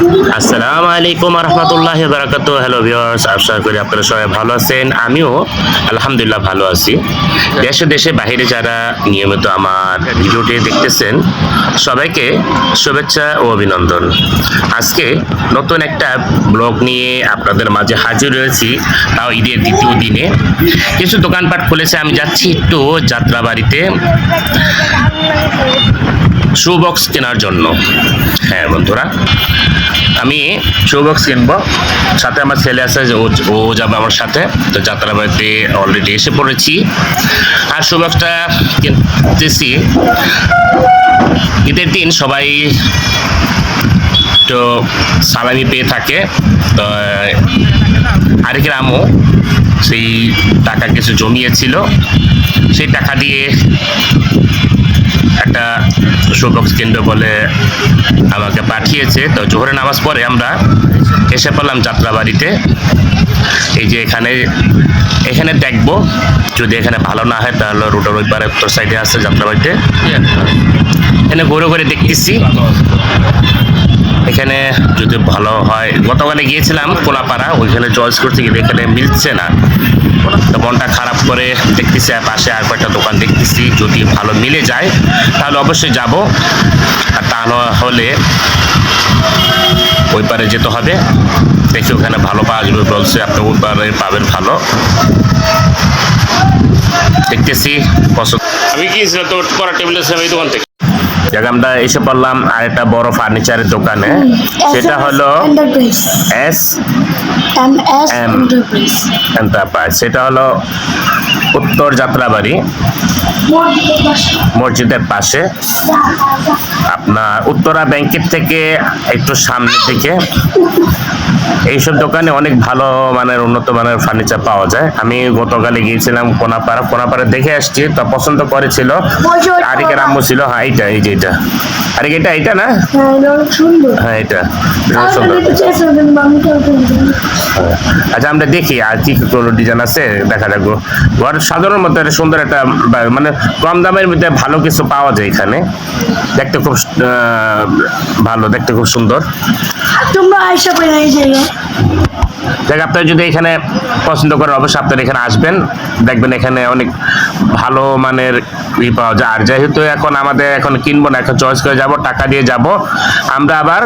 আসসালামু আলাইকুম রহমতুল্লাহ বারাকাত hello viewers আশা করি আপনারা সবাই ভালো আছেন। আমিও আলহামদুলিল্লাহ ভালো আছি। দেশে দেশে বাইরে যারা নিয়মিত আমার ভিডিওটি দেখতেছেন, সবাইকে শুভেচ্ছা ও অভিনন্দন। আজকে নতুন একটা ব্লগ নিয়ে আপনাদের মাঝে হাজির হয়েছি, তাও ঈদের দ্বিতীয় দিনে। কিছু দোকানপাট খুলেছে, আমি যাচ্ছি একটু যাত্রাবাড়িতে। শু বক্স কেনার জন্য। হ্যাঁ বন্ধুরা। আমি শো বক্স কিনবো। সাথে আমার ছেলে আছে, ও যাবে আমার সাথে। তো যাত্রাবাড়িতে অলরেডি এসে পড়েছি। আর শো বক্সটা কিনতেছি। ঈদের দিন সবাই তো সালামি পেয়ে থাকে। তো আরেক আমও সেই টাকা কিছু জমিয়েছিল। সেই টাকা দিয়ে একটা শোবক্স কিনবে বলে আমাকে পাঠিয়েছে। তো জোহরের নামাজ পরে আমরা এসে পড়লাম যাত্রাবাড়িতে। এই যে এখানে এখানে দেখব। যদি এখানে ভালো না হয়, তাহলে রুটের ওই পারে উত্তর সাইডে আছে যাত্রাবাড়িতে। এখানে ঘুরে ঘুরে দেখতেছি। এখানে যদি ভালো হয়, গতকালে গিয়েছিলাম কোলাপাড়া, ওইখানে চয়েস করতে গিয়ে এখানে মিলছে না। তো মনটা খারাপ করে দেখতেছি পাশে আর কয়েকটা দোকান দেখতেছি। যদি ভালো মিলে যায়, তাহলে অবশ্যই যাব। আর তা না হলে ওই পারে যেতে হবে। দেখি ওখানে ভালো পাওয়া যাবে বলছে, আপনি ওই পারে পাবেন ভালো। দেখতেছি, পছন্দ আমি কি তোর পড়া টেবিলের সামনে এই দোকান থেকে? দেখ আমরা এসে পড়লাম আর একটা বড় ফার্নিচারের দোকানে। সেটা হলো S M S enterprise enterprise সেটা হলো উত্তর যাত্রাবাড়ি মসজিদের পাশে। আপনার উত্তরা ব্যাংকের থেকে একটু সামনের দিকে। এইসব দোকানে অনেক ভালো মানের উন্নত মানের ফার্নিচার পাওয়া যায়। আমি গতকালে গিয়েছিলাম কোনাপাড়া। কোনাপাড়া দেখে আসছি তো পছন্দ করেছিল। আরেকের আম্মু ছিল হ্যাঁ এইটা এই যে এটা। আরে এটা এটা না? হ্যাঁ এটা সুন্দর। হ্যাঁ না। আচ্ছা আমরা দেখি আর কি কোনো ডিজাইন আছে দেখা যাক। ঘর সাধারণ মতো একটা সুন্দর একটা মানে কম দামের মধ্যে ভালো কিছু পাওয়া যায় এখানে। দেখতে খুব ভালো দেখতে খুব সুন্দর। তোমরা আয়সা না দেখ আপনারা যদি এখানে পছন্দ করেন অবশ্যই আপনারা এখানে আসবেন। দেখবেন এখানে অনেক ভালো মানের ই পাওয়া যায়। আর যেহেতু এখন আমাদের এখন কিনবো না এখন চয়েস করে যাব টাকা দিয়ে যাব আমরা আবার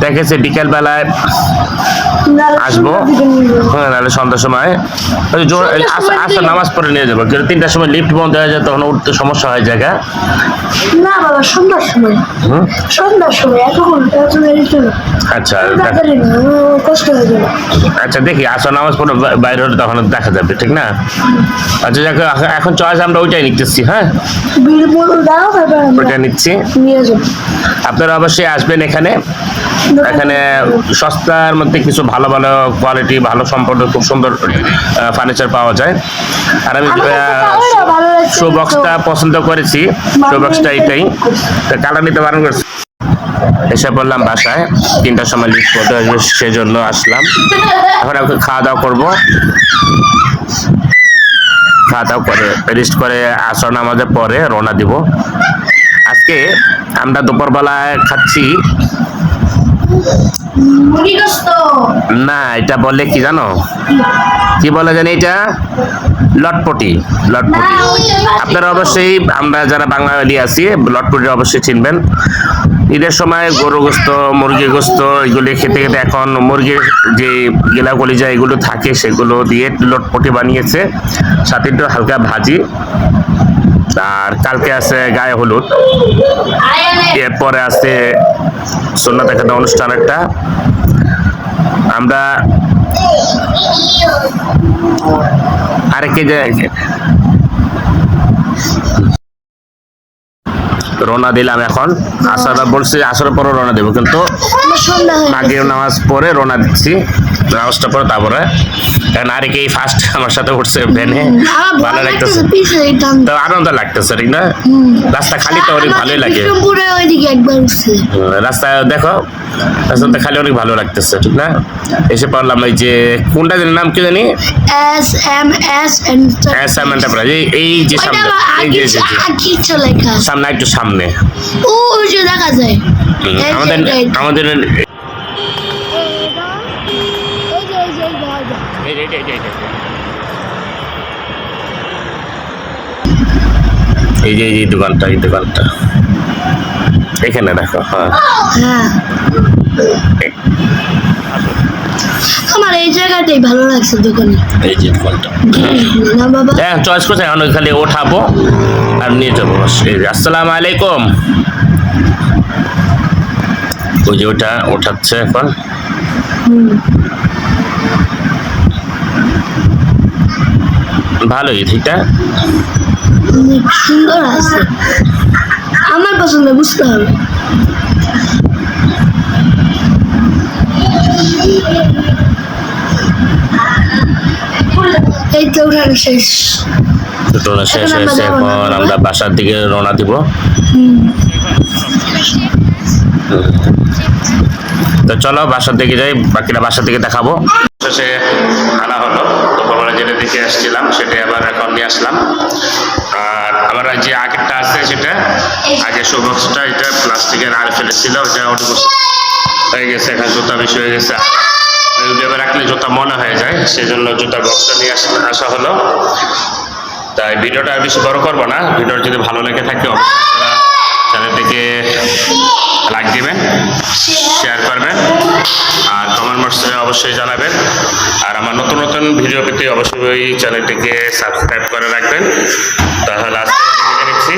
দেখেছি বিকেলবেলায় আসব। হ্যাঁ নাহলে সন্ধ্যার সময়। ওই জোর আস- নামাজ পড়ে নিয়ে যাব। কিন্তু তিনটার সময় লিফট বন্ধ হয়ে যায় তখন উঠতে সমস্যা হয় জায়গা। না বাবা সন্ধ্যার সময়। সন্ধ্যার সময় এতক্ষণ এত দেরি চলো আচ্ছা কষ্ট হয়ে যাবে। আচ্ছা দেখি আসলে নামাজ পড়ে বাইরে হলে তখন দেখা যাবে ঠিক না? আচ্ছা যাক এখন- এখন চয়েস আমরা ওইটাই নিতেছি হ্যাঁ? বিল দাও তারপর আমরা নিচ্ছি। নিয়ে যাব। আপনারা অবশ্যই আসবেন এখানে। এখানে সস্তার মধ্যে কিছু ভালো ভালো কোয়ালিটি ভালো সম্পর্ক খুব সুন্দর ফার্নিচার পাওয়া যায়। আর আমি শো বক্সটা পছন্দ করেছি। শো বক্সটা এইটাই তো কালার নিতে বারণ করছি। এসে বললাম বাসায় তিনটার সময় লিফট করতে সেজন্য আসলাম। এখন আমি খাওয়া দাওয়া করব। খাওয়া দাওয়া করে রেস্ট করে আসর নামাজের পরে রওনা দিব। আজকে আমরা দুপুরবেলায় খাচ্ছি। না এটা বললে কি জানো? কি বলে জানি এটা? লটপটি লটপটি। আপনারা অবশ্যই আমরা যারা বাঙালি আছি লটপটি অবশ্যই চিনবেন। ঈদের সময় গরু গোস্ত মুরগি গোস্ত, এগুলি খেতে খেতে এখন মুরগির যে গেলা কলিজা এগুলো থাকে, সেগুলো দিয়ে লটপটি বানিয়েছে। সাথে একটু হালকা ভাজি। আর কালকে আছে গায়ে হলুদ। এরপরে আছে সুন্নাত একটা অনুষ্ঠান একটা আমরা আরেকে যে রওনা দিলাম এখন। আসরা বলছি আসরের পরে রওনা দেবো কিন্তু। মাগরিব নামাজ পরে রওনা দিচ্ছি। নামাজটা পরে তারপরে। কারণ ফার্স্ট আমার সাথে উঠছে ভ্যানে। ভালো লাগতেছে তো আনন্দ লাগতেছে ঠিক না? রাস্তা খালি তো অনেক ভালোই লাগে। রাস্তা দেখো রাস্তাতে খালি অনেক ভালো লাগতেছে ঠিক না? এসে পড়লাম এই যে কোনটা জানি নাম কি জানি? S M S Assam enterprise এই যে সামনে এই যে সামনে একটু সামনে। সামনে। ও যে দেখা যায়। আমাদের আমাদের এই যে এই দোকানটা এই দোকানটা। এখানে দেখো হ্যাঁ।, হ্যাঁ। এই ভালো লাগছে দোকানে এই যে দোকানটা না বাবা। হ্যাঁ চয়েস করছে এখন খালি ওঠাবো আর নিয়ে যাব। আসসালামু আলাইকুম। ওই যে ওটা ওঠাচ্ছে এখন। ভালোই ঠিকটা? সুন্দর আছে। আমার পছন্দ বুঝতে হবে। এই উঠানো শেষ। দুটো শেষ আমরা হয়েছে এখন আমরা বাসার দিকে রওনা দিব। তো চলো বাসার দিকে যাই বাকিটা বাসার দিকে দেখাবো। শেষে আনা হলো। দুপুরবেলা যেটা দেখে আসছিলাম সেটা আবার এখন নিয়ে আসলাম। আর আমার যে আগেরটা আছে সেটা আগে শোবক্সটা এটা প্লাস্টিকের আর ফেলেছিল ওটা ওটা হয়ে গেছে এখন জুতা বেশি হয়ে গেছে। ওইভাবে রাখলে জুতা মনে হয়ে যায় সেই জন্য জুতার বক্সটা নিয়ে আস- হলো। তাই ভিডিওটা আর বেশি বড় করব না ভিডিও যদি ভালো লেগে থাকে চ্যানেলটিকে লাইক দিবেন শেয়ার করবেন, আর কমেন্ট বক্সে অবশ্যই জানাবেন। আর আমার নতুন নতুন ভিডিও পেতে অবশ্যই চ্যানেলটিকে সাবস্ক্রাইব করে রাখবেন। তাহলে আজকে নিচ্ছি।